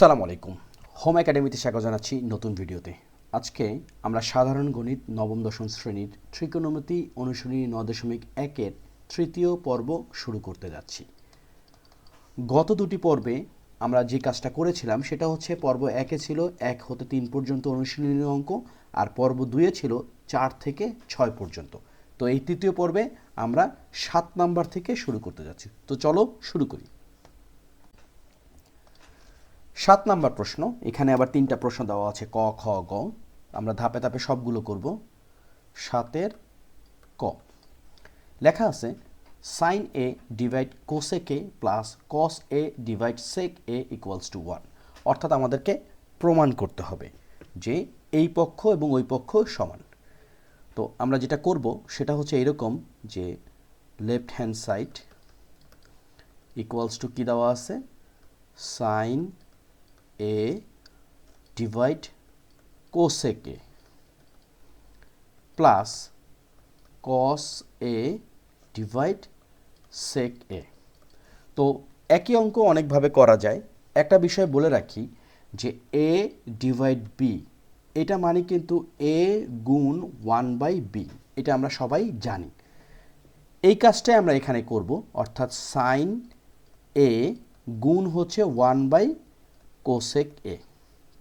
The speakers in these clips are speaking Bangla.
আসসালামু আলাইকুম। হোম একাডেমিতে স্বাগত জানাচ্ছি নতুন ভিডিওতে। আজকে আমরা সাধারণ গণিত নবম দশম শ্রেণির ত্রিকোণমিতি অনুশীলনী ন দশমিক একের তৃতীয় পর্ব শুরু করতে যাচ্ছি। গত দুটি পর্বে আমরা যে কাজটা করেছিলাম, সেটা হচ্ছে পর্ব একে ছিল এক হতে তিন পর্যন্ত অনুশীলনী অঙ্ক, আর পর্ব দুয়ে ছিল চার থেকে ছয় পর্যন্ত। তো এই তৃতীয় পর্বে আমরা সাত নাম্বার থেকে শুরু করতে যাচ্ছি। তো চলো শুরু করি। সাত নাম্বার প্রশ্ন, এখানে আবার তিনটা প্রশ্ন দেওয়া আছে, ক, খ, গ। আমরা ধাপে ধাপে সবগুলো করব। সাতের ক। লেখা আছে sine A divide cosec A plus cos A divide sec A equals to one অর্থাৎ আমাদেরকে প্রমাণ করতে হবে যে এই পক্ষ এবং ওই পক্ষ সমান। তো আমরা যেটা করব, সেটা হচ্ছে এরকম যে left hand side equals to কী দেওয়া আছে? Sine A divide cosec plus cos A divide sec A তো একই অঙ্ক অনেকভাবে করা যায়। একটা বিষয় বলে রাখি যে এ ডিভাইড বি এটা মানে কিন্তু এ গুণ ওয়ান বাই বি এটা আমরা সবাই জানি। এই কাজটাই আমরা এখানে করব, অর্থাৎ সাইন এ গুণ হচ্ছে ওয়ান বাই কোসেক এ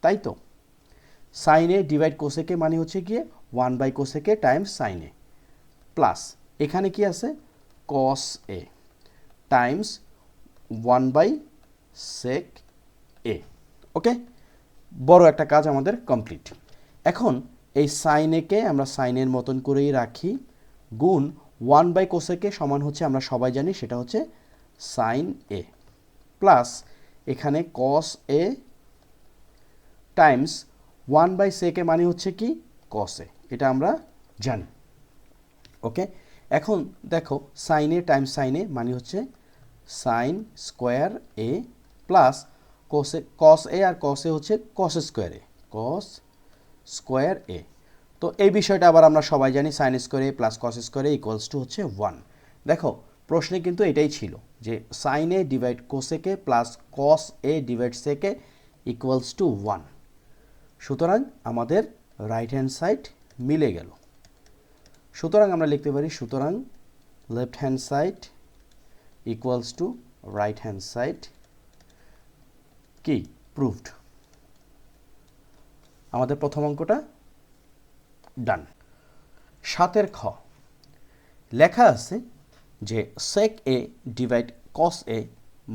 তাই তো? সাইন এ ডিভাইড কোসেক মানে হচ্ছে গিয়ে one by cosec times sine A plus এখানে কি আছে? Cos A times one by sec A okay বড় একটা কাজ আমাদের কমপ্লিট এখন এই সাইন একে আমরা সাইনের মতন করেই রাখি, গুণ ওয়ান বাই কোসেকে সমান হচ্ছে আমরা সবাই জানি, সেটা হচ্ছে সাইন এ প্লাস এখানে cos A times one by sec A মানে হচ্ছে কি? কস এ এটা আমরা জানি। ওকে এখন দেখো sine A times sine A মানে হচ্ছে sine square A plus কসে cos A আর কস এ হচ্ছে cos square A cos square A তো এই বিষয়টা আবার আমরা সবাই জানি sine square A plus cos square A equals to হচ্ছে ওয়ান দেখো, প্রশ্নে কিন্তু এটাই ছিল। যে sine A divide cosec A plus cos A divide sec A equals to one সুতরাং আমাদের রাইট হ্যান্ড সাইড মিলে গেল। সুতরাং আমরা লিখতে পারি, সুতরাং left hand side equals to right hand side কি? প্রুভড আমাদের প্রথম অঙ্কটা ডান সাতের খ। লেখা আছে যে sec A divide cos A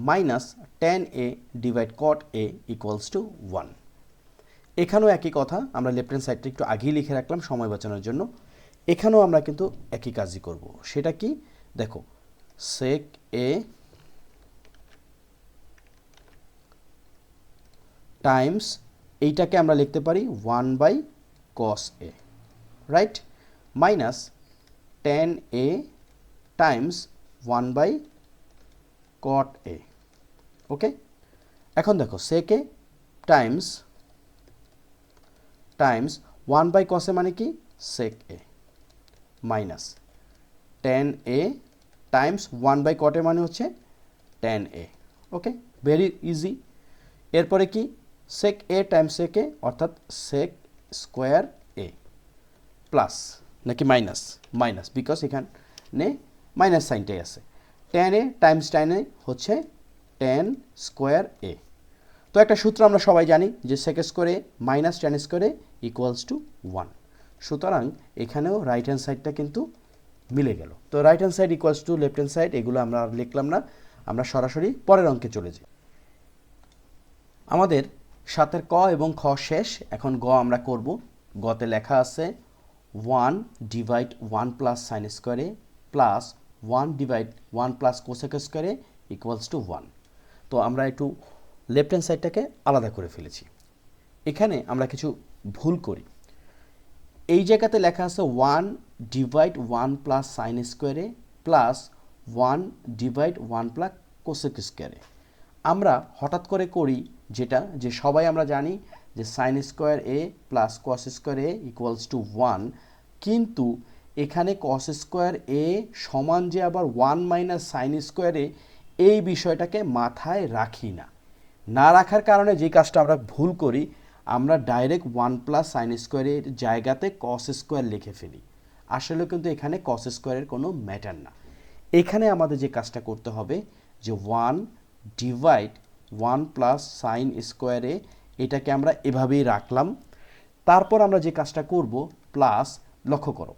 minus tan A divide cot A equals to one এখানেও একই কথা, আমরা লেফট হ্যান্ড সাইডটা একটু আগেই লিখে রাখলাম সময় বাঁচানোর জন্য। এখানেও আমরা কিন্তু একই কাজই করব। সেটা কি? দেখো সেক এ টাইমস এইটাকে আমরা লিখতে পারি one by cos A right minus tan A times one by cot A okay এখন দেখো sec times times one by cos A মানে কি? Sec A minus tan A times one by cot A মানে হচ্ছে tan A okay very easy এরপরে কি? Sec A times sec A অর্থাৎ সেক স্কোয়ার এ প্লাস নাকি মাইনাস মাইনাস বিকজ এখানে মাইনাস সাইনটাই আছে। Tan A times tan A হচ্ছে টেন স্কোয়ার এ তো একটা সূত্র আমরা সবাই জানি যে sec square A minus tan square A equals to one সুতরাং এখানেও রাইট হ্যান্ড সাইডটা কিন্তু মিলে গেল। তো right hand side equals to left hand side এগুলো আমরা আর লিখলাম না। আমরা সরাসরি পরের অঙ্কে চলে যাই। আমাদের সাতের ক এবং খ শেষ, এখন গ আমরা করব। গতে লেখা আছে one divide one plus sine square A plus one divide one plus cosec square A equals to one তো আমরা একটু লেফট হ্যান্ড সাইডটাকে আলাদা করে ফেলেছি। এখানে আমরা কিছু ভুল করি। এই জায়গাতে লেখা আছে one divide one plus sine square A plus one divide one plus cosec square A আমরা হঠাৎ করে করি যেটা যে সবাই আমরা জানি যে sine square A plus cos square A equals to one কিন্তু এখানে কস স্কোয়ার এ সমান যে আবার ওয়ান মাইনাস সাইন স্কোয়ারে এই বিষয়টাকে মাথায় রাখি না। না রাখার কারণে যে কাজটা আমরা ভুল করি, আমরা ডাইরেক্ট ওয়ান প্লাস সাইন স্কোয়ারের জায়গাতে কস স্কোয়ার লিখে ফেলি। আসলে কিন্তু এখানে কস স্কোয়ারের কোনো ম্যাটার না। এখানে আমাদের যে কাজটা করতে হবে, যে one divide one plus sine square A এটাকে আমরা এভাবেই রাখলাম। তারপর আমরা যে কাজটা করব প্লাস লক্ষ্য করো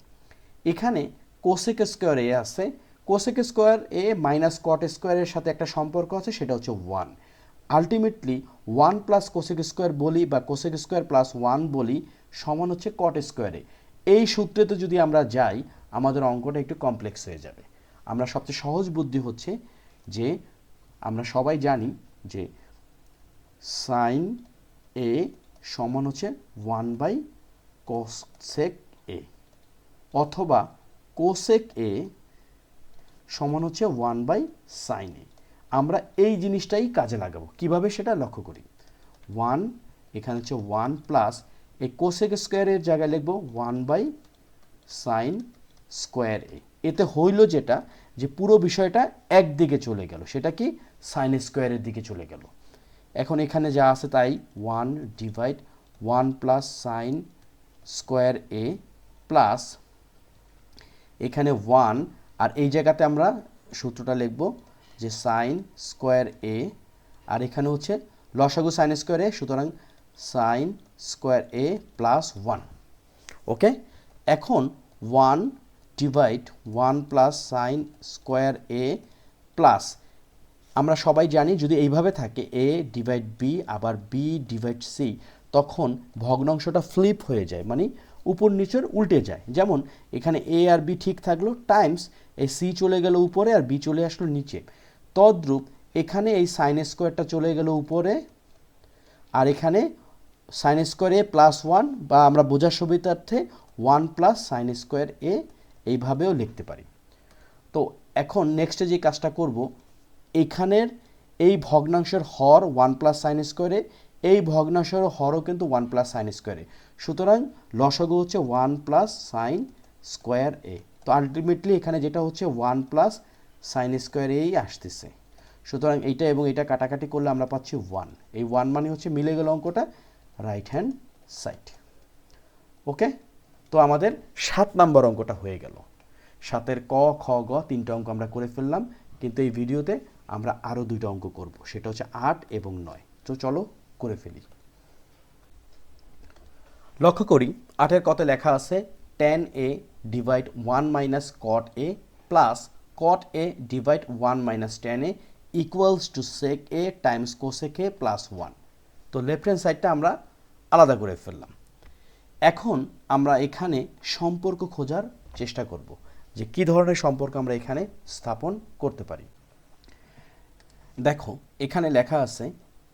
এখানে কোসেক স্কোয়ার এ আছে। Cosec square A minus cot স্কোয়ারের সাথে একটা সম্পর্ক আছে, সেটা হচ্ছে one ultimately one plus cosec square বলি বা কোসেক স্কোয়ার প্লাস ওয়ান বলি সমান হচ্ছে কট স্কোয়ারে এই সূত্রেতে যদি আমরা যাই, আমাদের অঙ্কটা একটু কমপ্লেক্স হয়ে যাবে। আমরা সবচেয়ে সহজ বুদ্ধি হচ্ছে যে, আমরা সবাই জানি যে সাইন এ সমান হচ্ছে ওয়ান বাই কোসেক অথবা কোসেক এ সমান হচ্ছে ওয়ান বাই সাইন এ আমরা এই জিনিসটাই কাজে লাগাবো। কীভাবে সেটা? লক্ষ্য করি। ওয়ান এখানে হচ্ছে ওয়ান প্লাস এই কোসেক স্কোয়ারের জায়গায় লিখব one by sine square A এতে হইল যেটা, যে পুরো বিষয়টা একদিকে চলে গেল। সেটা কি? সাইন স্কোয়ারের দিকে চলে গেল। এখন এখানে যা আছে তাই one divide one plus sine square A plus এখানে ওয়ান আর এই জায়গাতে আমরা সূত্রটা লিখব যে সাইন স্কোয়ার এ আর এখানে হচ্ছে লসাগু সাইন স্কোয়ার এ সুতরাং sine square A plus one okay এখন one divide one plus sine square A plus আমরা সবাই জানি যদি এইভাবে থাকে এ ডিভাইড বি আবার বি ডিভাইড সি তখন ভগ্নাংশটা ফ্লিপ হয়ে যায়। মানে উপর নিচের উল্টে যায়। যেমন, এখানে এ আর বি ঠিক থাকল টাইমস এই সি চলে গেল উপরে আর বি চলে আসলো নিচে। তদ্রূপ এখানে এই সাইন স্কোয়ারটা চলে গেল উপরে আর এখানে sine square A plus one বা আমরা বোঝার সুবিধার্থে one plus sine square A এইভাবেও লিখতে পারি। তো এখন নেক্সটে যে কাজটা করব, এখানের এই ভগ্নাংশের হর ওয়ান প্লাস সাইন স্কোয়ারে এই ভগ্নাংশের হরও কিন্তু ওয়ান প্লাস সাইন স্কোয়ারে সুতরাং লসগু হচ্ছে one plus sine square A. তো আলটিমেটলি এখানে যেটা হচ্ছে ওয়ান প্লাস সাইন স্কোয়ার এই আসতেছে। সুতরাং এইটা এবং এটা কাটাকাটি করলে আমরা পাচ্ছি ওয়ান। এই ওয়ান মানে হচ্ছে মিলে গেল অঙ্কটা রাইট হ্যান্ড সাইড। ওকে? তো আমাদের সাত নাম্বার অঙ্কটা হয়ে গেল। সাতের ক, খ, গ তিনটা অঙ্ক আমরা করে ফেললাম। কিন্তু এই ভিডিওতে আমরা আরও দুইটা অঙ্ক করব। সেটা হচ্ছে আট এবং নয়। তো চলো করে ফেলি। লক্ষ্য করি, আটের কতে লেখা আছে tan A divide one minus cot A plus cot A divide one minus tan A equals to sec A times cosec A plus one তো লেফট হ্যান্ড সাইডটা আমরা আলাদা করে ফেললাম। এখন আমরা এখানে সম্পর্ক খোঁজার চেষ্টা করব যে কি ধরনের সম্পর্ক আমরা এখানে স্থাপন করতে পারি। দেখো, এখানে লেখা আছে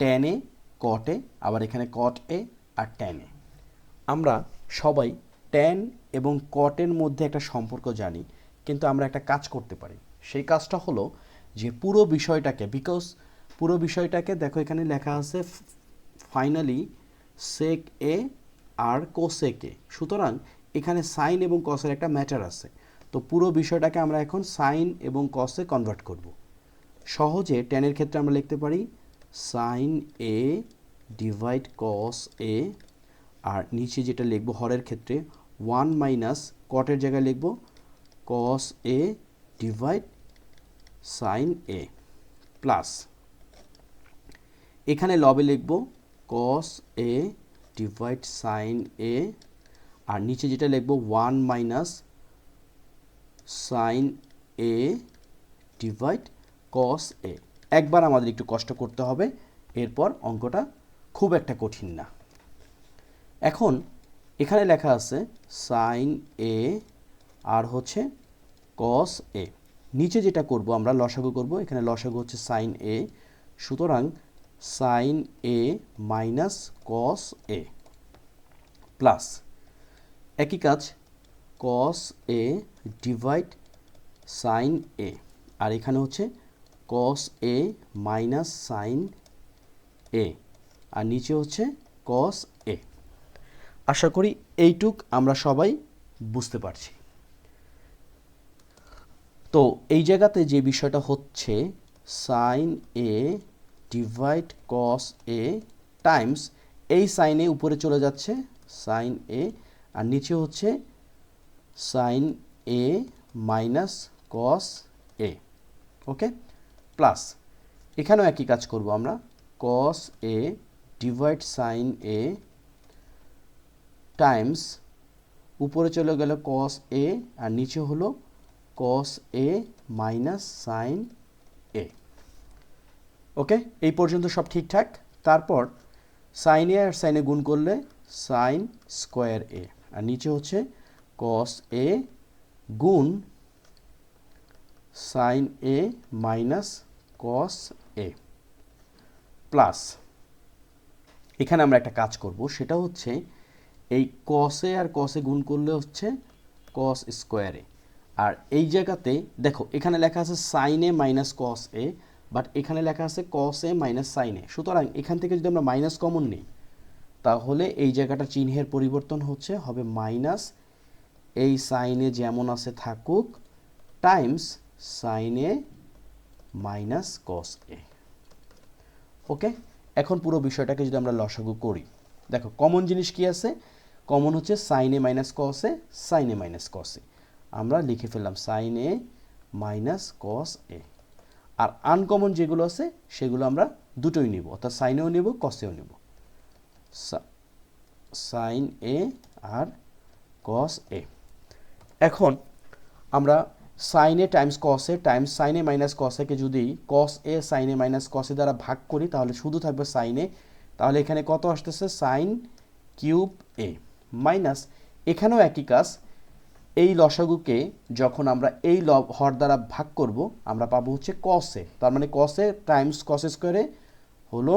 টেন এ কট এ আবার এখানে কট এ আর টেন এ আমরা সবাই ট্যান এবং কটের মধ্যে একটা সম্পর্ক জানি, কিন্তু আমরা একটা কাজ করতে পারি। সেই কাজটা হলো যে পুরো বিষয়টাকে বিকজ পুরো বিষয়টাকে দেখো এখানে লেখা আছে finally sec A R cosec এ সুতরাং এখানে সাইন এবং কসের একটা ম্যাটার আছে। তো পুরো বিষয়টাকে আমরা এখন সাইন এবং কসে কনভার্ট করব। সহজে টেনের ক্ষেত্রে আমরা লিখতে পারি sine A divide cos A আর নিচে যেটা লিখব হরের ক্ষেত্রে ওয়ান মাইনাস কটের জায়গায় লিখব cos A divide sine A plus এখানে লবে লিখব cos A divide sine A আর নিচে যেটা লিখব one minus sine A divide cos A একবার আমাদের একটু কষ্ট করতে হবে, এরপর অঙ্কটা খুব একটা কঠিন না। এখন এখানে লেখা আছে সাইন এ আর হচ্ছে কস এ নিচে যেটা করব, আমরা লসাগু করব, এখানে লসাগু হচ্ছে সাইন এ সুতরাং sine A minus cos A plus একই কাজ কস এ ডিভাইড সাইন এ আর এখানে হচ্ছে cos A minus sine A আর নিচে হচ্ছে কস এ আশা করি এইটুক আমরা সবাই বুঝতে পারছি। তো এই জায়গাতে যে বিষয়টা হচ্ছে sine A divide cos A times এই সাইন এ উপরে চলে যাচ্ছে সাইন এ আর নিচে হচ্ছে sine A minus cos A okay plus, এখানেও একই কাজ করব আমরা। Cos A divide sine A times উপরে চলে গেল কস এ আর নিচে হলো কস এ মাইনাস সাইন এ ওকে এই পর্যন্ত সব ঠিকঠাক? তারপর সাইন এ আর সাইনে গুণ করলে সাইন স্কোয়ার এ আর নিচে হচ্ছে কস এ গুণ sine A minus cos A plus এখানে আমরা একটা কাজ করব, সেটা হচ্ছে এই কসে আর কসে গুণ করলে হচ্ছে কস স্কোয়ারে আর এই জায়গাতে, দেখো, এখানে লেখা আছে sine A minus cos A but এখানে লেখা আছে cos A minus sine A সুতরাং এখান থেকে যদি আমরা মাইনাস কমন নিই, তাহলে এই জায়গাটা চিহ্নের পরিবর্তন হচ্ছে, হবে মাইনাস এই সাইনে যেমন আছে থাকুক টাইমস সাইনে মাইনাস কস এ ওকে এখন পুরো বিষয়টাকে যদি আমরা লসাগু করি, দেখো কমন জিনিস কি আছে? কমন হচ্ছে সাইনে মাইনাস কসে সাইনে মাইনাস কসে আমরা লিখে ফেললাম সাইনে মাইনাস কস এ আর আনকমন যেগুলো আছে, সেগুলো আমরা দুটোই নিব, অর্থাৎ সাইনেও নেব কসেও নেব। সাইন এ আর কস এ এখন আমরা sine A times cos A times sine A minus কসেকে যদি কস এ সাইনে মাইনাস কসে দ্বারা ভাগ করি, তাহলে শুধু থাকবে সাইনে তাহলে এখানে কত আসতেছে? সাইন কিউব এ মাইনাস এখানেও একই কাজ। এই লসাগুকে যখন আমরা এই ল হর দ্বারা ভাগ করব, আমরা পাবো হচ্ছে কসে তার মানে কসে টাইমস কস স্কোয়ারে হলো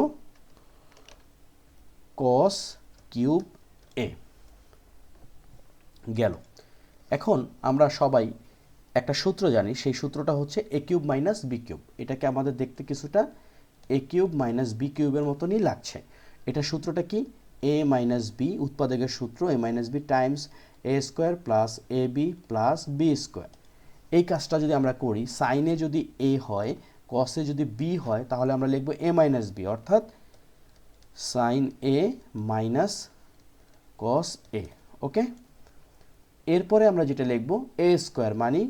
কস কিউব এ গেল। এখন আমরা সবাই একটা সূত্র জানি, সেই সূত্রটা হচ্ছে A cube minus B cube. এটাকে আমাদের দেখতে কিছুটা এ কিউব মাইনাস বি কিউবের মতনই লাগছে। এটা সূত্রটা কি? এ মাইনাস বি উৎপাদকের সূত্র A minus B times A square plus A B plus B square এই কাজটা যদি আমরা করি সাইনে যদি এ হয় কসে যদি বি হয়, তাহলে আমরা লিখব এ মাইনাস বি অর্থাৎ sine A minus cos A okay এরপরে আমরা যেটা লিখব এ স্কোয়ার মানে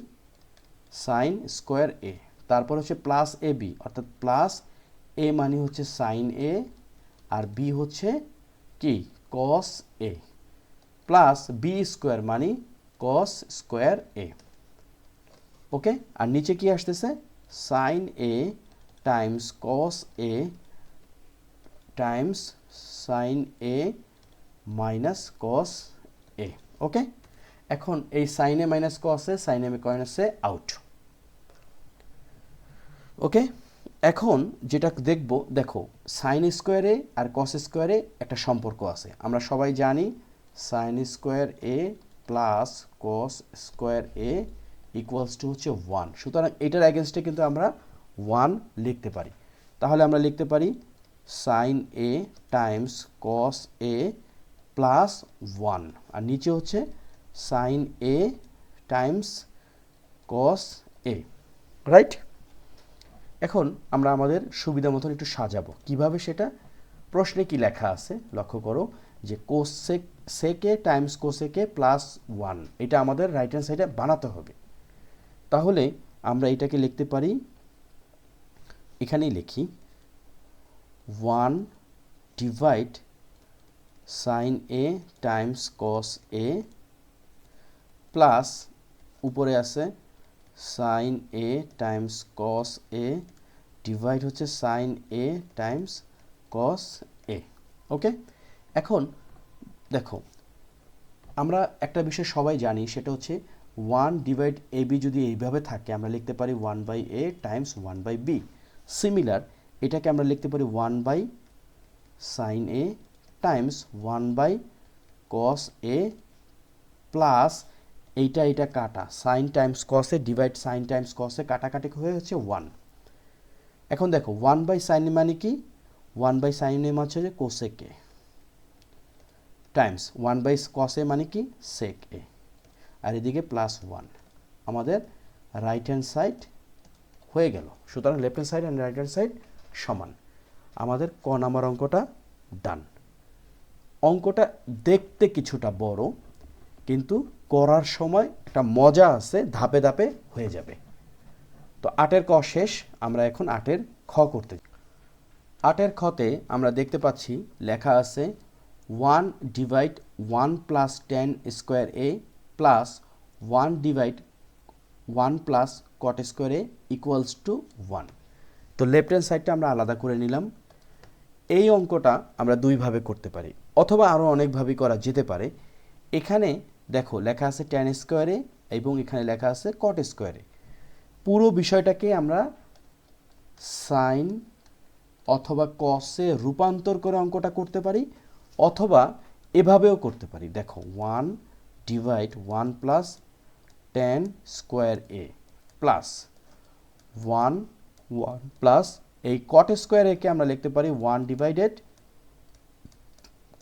সাইন স্কোয়ার এ তারপর হচ্ছে প্লাস এ বি অর্থাৎ প্লাস এ মানে হচ্ছে সাইন এ আর বি হচ্ছে কি? Cos A plus B square মানে কস স্কোয়ার এ ওকে আর নিচে কি আসতেছে? Sine A times cos A times sine A minus cos A okay এখন এই সাইনে মাইনাস কসে সাইনে মাইনাসে আউট ওকে? এখন যেটা দেখব, দেখো সাইন স্কোয়ারে আর কস স্কোয়ারে একটা সম্পর্ক আছে। আমরা সবাই জানি sine square A plus cos square A equals to হচ্ছে ওয়ান সুতরাং এটার অ্যাগেনস্টে কিন্তু আমরা ওয়ান লিখতে পারি। তাহলে আমরা লিখতে পারি sine A times cos A plus one আর নিচে হচ্ছে sine A times cos A. Right এখন আমরা আমাদের সুবিধা মতন একটু সাজাবো। কীভাবে সেটা? প্রশ্নে কি লেখা আছে? লক্ষ্য করো যে কোসেক সেকে টাইমস কোসেকে প্লাস ওয়ান এটা আমাদের রাইট হ্যান্ড সাইডে বানাতে হবে। তাহলে আমরা এটাকে লিখতে পারি, এখানেই লিখি one divide sine A times cos A plus উপরে আছে sine A times cos A divide হচ্ছে sine A times cos A okay এখন দেখো, আমরা একটা বিষয় সবাই জানি, সেটা হচ্ছে ওয়ান ডিভাইড এ বি যদি এইভাবে থাকে, আমরা লিখতে পারি one by A times one by B similar এটাকে আমরা লিখতে পারি one by sine A times one by cos A plus এইটা এইটা কাটা। Sine times cos A divide sine times cos A কাটাকাটি হয়ে হচ্ছে ওয়ান এখন দেখো ওয়ান বাই সাইন মানে কি? ওয়ান বাই সাইন এ হচ্ছে যে cosec A. Times one by cos A মানে কি? Sec A. আর এদিকে প্লাস ওয়ান আমাদের রাইট হ্যান্ড সাইড হয়ে গেল। সুতরাং left hand side and right hand side সমান। আমাদের ক নাম্বার অঙ্কটা ডান অঙ্কটা দেখতে কিছুটা বড়, কিন্তু করার সময় একটা মজা আছে, ধাপে ধাপে হয়ে যাবে। তো আটের ক শেষ, আমরা এখন আটের খ করতে আটের খতে আমরা দেখতে পাচ্ছি, লেখা আছে one divide one plus tan square A plus one divide one plus cot square A equals to one তো লেফট হ্যান্ড সাইডটা আমরা আলাদা করে নিলাম। এই অঙ্কটা আমরা দুইভাবে করতে পারি, অথবা আরও অনেকভাবেই করা যেতে পারে। এখানে দেখো, লেখা আছে টেন স্কোয়ারে এবং এখানে লেখা আছে কট স্কোয়ারে পুরো বিষয়টাকে আমরা সাইন অথবা কসে রূপান্তর করে অঙ্কটা করতে পারি, অথবা এভাবেও করতে পারি। দেখো one divide one plus tan square A plus one one plus এই কট স্কোয়ার একে আমরা লিখতে পারি ওয়ান ডিভাইডেড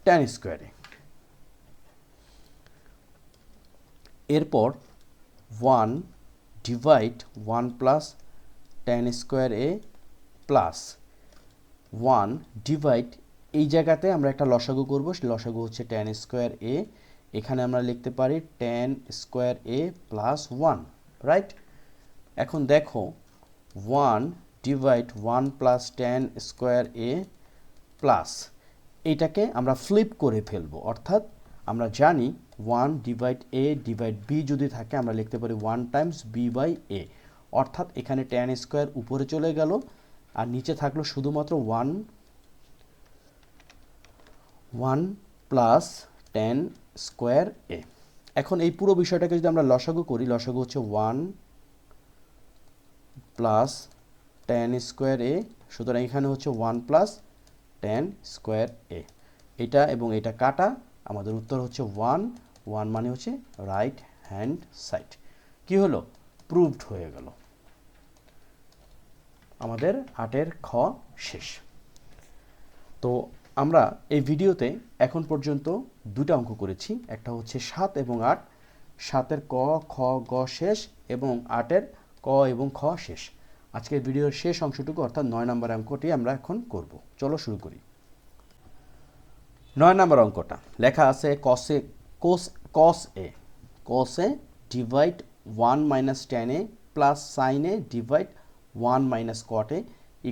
টেন স্কোয়ারে এরপর one divide one plus tan square A plus one divide এই জায়গাতে আমরা একটা লসাগু করব, সেই লসাগু হচ্ছে টেন স্কোয়ার এ এখানে আমরা লিখতে পারি tan square A plus one right এখন দেখো one divide one plus tan square A plus এইটাকে আমরা ফ্লিপ করে ফেলব, অর্থাৎ আমরা জানি one divide A divide B যদি থাকে, আমরা লিখতে পারি one times B by A অর্থাৎ এখানে টেন স্কোয়ার উপরে চলে গেল, আর নিচে থাকল শুধুমাত্র one one plus tan square A এখন এই পুরো বিষয়টাকে যদি আমরা লসাগু করি, লসাগু হচ্ছে one plus tan square A সুতরাং এখানে হচ্ছে one plus tan square A এটা এবং এটা কাটা আমাদের উত্তর হচ্ছে ওয়ান ওয়ান মানে হচ্ছে রাইট হ্যান্ড সাইড কি হলো? প্রুভড হয়ে গেল। আমাদের আটের খ শেষ। তো আমরা এই ভিডিওতে এখন পর্যন্ত দুটা অঙ্ক করেছি। একটা হচ্ছে সাত এবং আট। সাতের ক, খ, গ শেষ এবং আটের ক এবং খ শেষ। আজকের ভিডিওর শেষ অংশটুকু অর্থাৎ নয় নম্বর অঙ্কটি আমরা এখন করব। চলো শুরু করি। নয় নম্বর অঙ্কটা, লেখা আছে cos A cos cos A cos divide one minus tan A plus sine A divide one minus cot A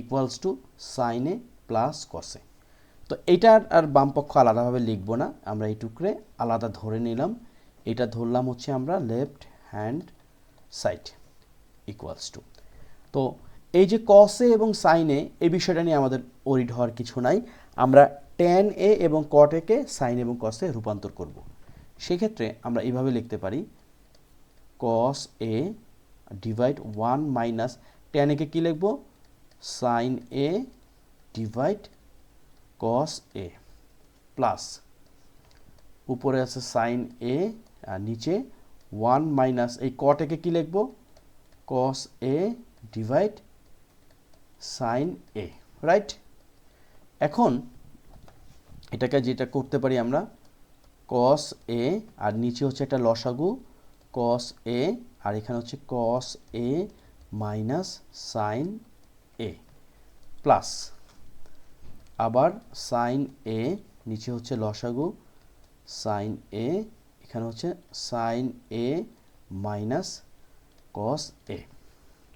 equals to sine A plus cos A তো এটার আর বামপক্ষ আলাদাভাবে লিখব না, আমরা এই টুকরে আলাদা ধরে নিলাম। এটা ধরলাম হচ্ছে আমরা left hand side equals to তো এই যে কসে এবং সাইনে এই বিষয়টা নিয়ে আমাদের ওরিড হওয়ার কিছু নাই। আমরা টেন এ এবং কট একে সাইন এবং কসে রূপান্তর করব। সেক্ষেত্রে আমরা এইভাবে লিখতে পারি cos A divide one minus tan একে কী লিখব? Sine A divide cos A plus উপরে আছে সাইন এ আর নিচে ওয়ান মাইনাস এই কট একে কী লিখব? Cos A divide sine A right এখন এটাকে যেটা করতে পারি আমরা কস এ আর নিচে হচ্ছে একটা লসাগু কস এ আর এখানে হচ্ছে cos A minus sine A plus আবার সাইন এ নিচে হচ্ছে লসাগু সাইন এ এখানে হচ্ছে sine A minus cos A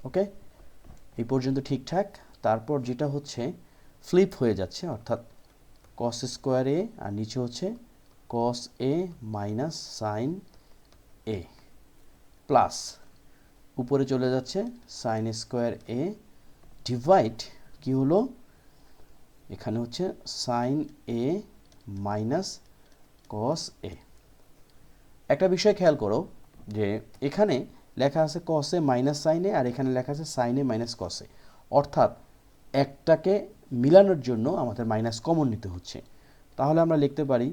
ওকে এই পর্যন্ত ঠিকঠাক। তারপর যেটা হচ্ছে ফ্লিপ হয়ে যাচ্ছে, অর্থাৎ কস স্কোয়ার এ আর নিচে হচ্ছে cos A minus sine A plus উপরে চলে যাচ্ছে সাইন স্কোয়ার এ ডিভাইড কি হলো? এখানে হচ্ছে সাইন এ মাইনাস কস এ একটা বিষয় খেয়াল করো যে এখানে লেখা আছে কসে মাইনাস সাইনে আর এখানে লেখা আছে সাইনে মাইনাস কসে অর্থাৎ একটাকে মিলানোর জন্য আমাদের মাইনাস কমন নিতে হচ্ছে। তাহলে আমরা লিখতে পারি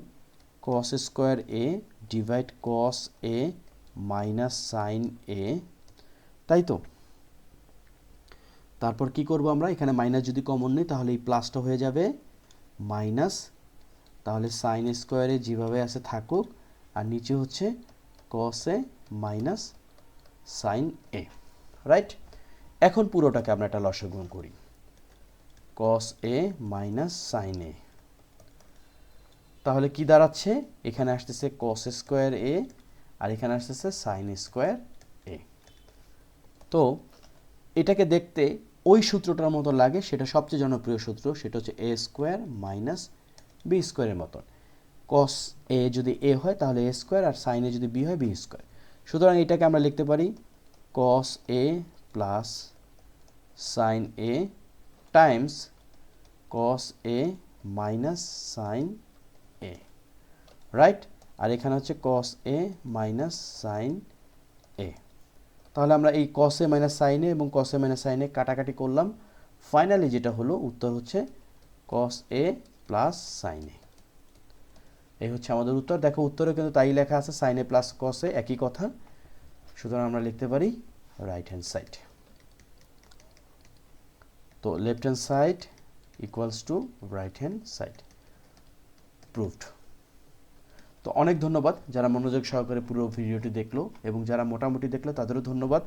cos square A divide cos A minus sine A তাই তো? তারপর কি করব আমরা? এখানে মাইনাস যদি কমন নেই, তাহলে এই প্লাসটা হয়ে যাবে মাইনাস তাহলে সাইন স্কোয়ারে যেভাবে আছে থাকুক, আর নিচে হচ্ছে cos A minus sine A right এখন পুরোটাকে আমরা একটা লসগুণ করি। কস এ মাইনাস সাইন এ তাহলে কি দাঁড়াচ্ছে? এখানে আসতেছে কস স্কোয়ার এ আর এখানে আসতেছে সাইন স্কোয়ার এ তো এটাকে দেখতে ওই সূত্রটার মতো লাগে, সেটা সবচেয়ে জনপ্রিয় সূত্র, সেটা হচ্ছে এ স্কোয়ার মাইনাস বি স্কোয়ারের মতন। কস এ যদি এ হয়, তাহলে এ স্কোয়ার আর সাইন যদি বি হয় বি স্কোয়ার সুতরাং এটাকে আমরা লিখতে পারি cos A plus sine A times cos A minus sine A right আর এখানে হচ্ছে কস এ মাইনাস সাইন এ তাহলে আমরা এই কস এ মাইনাস সাইন এ এবং কস এ মাইনাস সাইন এ কাটাকাটি করলাম। ফাইনালি যেটা হলো, উত্তর হচ্ছে কস এ প্লাস সাইন এ এই হচ্ছে আমাদের উত্তর। দেখো, উত্তরে কিন্তু তাই লেখা আছে সাইন এ প্লাস কস এ একই কথা। সুতরাং আমরা লিখতে পারি রাইট হ্যান্ড সাইড তো left hand side equals to right hand side proved তো অনেক ধন্যবাদ যারা মনোযোগ সহকারে পুরো ভিডিওটি দেখল এবং যারা মোটামুটি দেখল তাদেরও ধন্যবাদ।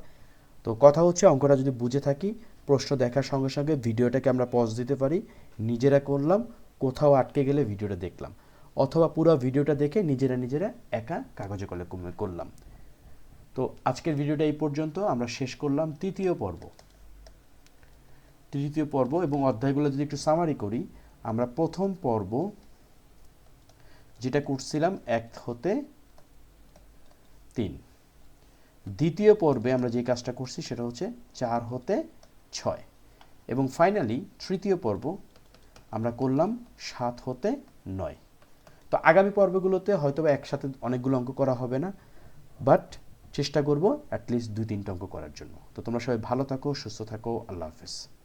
তো কথা হচ্ছে, অঙ্কটা যদি বুঝে থাকি, প্রশ্ন দেখার সঙ্গে সঙ্গে ভিডিওটাকে আমরা পজ দিতে পারি, নিজেরা করলাম, কোথাও আটকে গেলে ভিডিওটা দেখলাম, অথবা পুরো ভিডিওটা দেখে নিজেরা নিজেরা একা কাগজে কলে করলাম। তো আজকের ভিডিওটা এই পর্যন্ত, আমরা শেষ করলাম তৃতীয় পর্ব। তৃতীয় পর্ব এবং অধ্যায়গুলো যদি একটু সামারি করি, আমরা প্রথম পর্ব যেটা করছিলাম এক হতে তিন। দ্বিতীয় পর্বে আমরা যে কাজটা করছি সেটা হচ্ছে চার হতে ছয়। এবং ফাইনালি তৃতীয় পর্ব আমরা করলাম সাত হতে নয়। তো আগামী পর্বগুলোতে হয়তো একসাথে অনেকগুলো অঙ্ক করা হবে না বাট চেষ্টা করব অ্যাটলিস্ট দুই তিনটা অঙ্ক করার জন্য। তো তোমরা সবাই ভালো থাকো, সুস্থ থাকো, আল্লাহ হাফেজ।